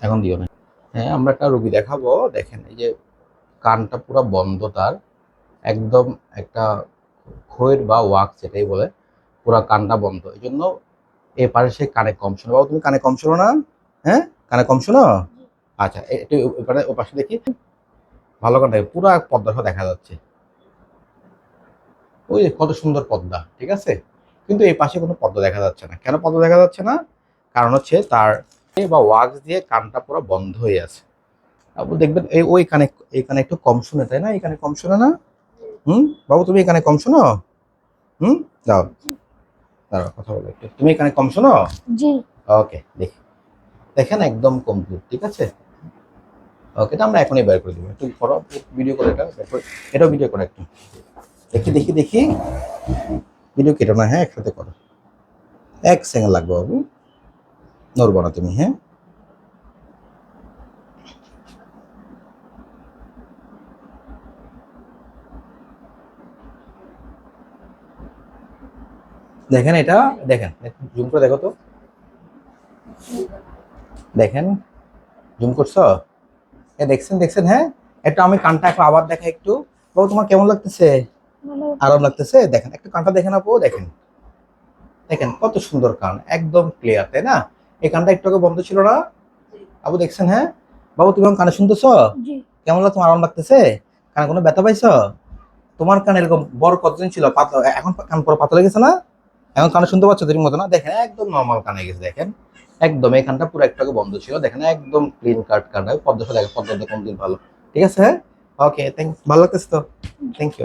এখন দিও না। হ্যাঁ আমরা একটা রুগী দেখাবো। দেখেন এই যে কানটা পুরো বন্ধ তার। একদম একটা খয়ের বা ওয়াক সেটাই বলে পুরো কানটা বন্ধ। এই জন্য এ পাশে সে কানে কম শোনো। বাবু তুমি কানে কম শোনো না? হ্যাঁ? কানে কম শোনো? আচ্ছা একটু এবারে ও পাশে দেখি। ভালো করে দেখো, পুরো পদ্মাসহ দেখা যাচ্ছে। ওই কত সুন্দর পদ্মা ঠিক আছে? কিন্তু এই পাশে কোনো পদ্মা দেখা যাচ্ছে না। কেন পদ্মা দেখা যাচ্ছে না? কারণ হচ্ছে তার বা ওয়াক্স দিয়ে কানটা পুরো বন্ধ হয়ে আছে। আপনি দেখবেন এই ওই কানে এই কানে একটু কম শুনে তাই না? এই কানে কম শুনে না? হুম? বাবু তুমি এখানে কম শোনো? হুম? দাও দাঁড়াও কথা বলো একটু। তুমি এখানে কম শোনো? জি। ওকে দেখি। দেখেন একদম কমপ্লিট ঠিক আছে? ওকে এটা আমরা এখনই বের করে দেবো। একটু করো ভিডিও করে এটা এটাও ভিডিও করো একটু। দেখি দেখি দেখি। ভিডিও কেটো না হ্যাঁ একসাথে করো। এক সেকেন্ড লাগবে বাবু। নড়বো না তুমি হ্যাঁ? দেখেন এটা দেখেন জুম করে দেখো তো। দেখেন জুম করছ? এ দেখছেন দেখছেন হ্যাঁ? একটু আমি কানটা একটু আবার দেখা একটু। বাবু তোমার কেমন লাগতেছে? আরাম লাগতেছে? দেখেন একটু কানটা দেখে না বউ দেখেন। দেখেন কত সুন্দর কান একদম ক্লিয়ার তাই না? এই কানটা একটু আগে বন্ধ ছিল না? আবু দেখছেন হ্যাঁ? বাবু তুমি কানে শুনতেছ? কেমন লাগতো আরাম লাগতেছে? কানে কোনো ব্যথা পাইছো? তোমার কানে এরকম বড় কতদিন ছিল? পাতলা এখন কান পুরো পাতলা লেগেছে না? এখন কানে শুনতে পাচ্ছ তোর মতো না? দেখেন একদম নর্মাল কানে গেছে দেখেন। একদম এই কানটা পুরো একটাকে বন্ধ ছিল। দেখেন একদম ক্লিন কাট কানটা পদ্মা দেখেন পদ্মা কোন দিন ভালো। ঠিক আছে হ্যাঁ? ওকে থ্যাংক ভালো লাগতেছে তো? Thank you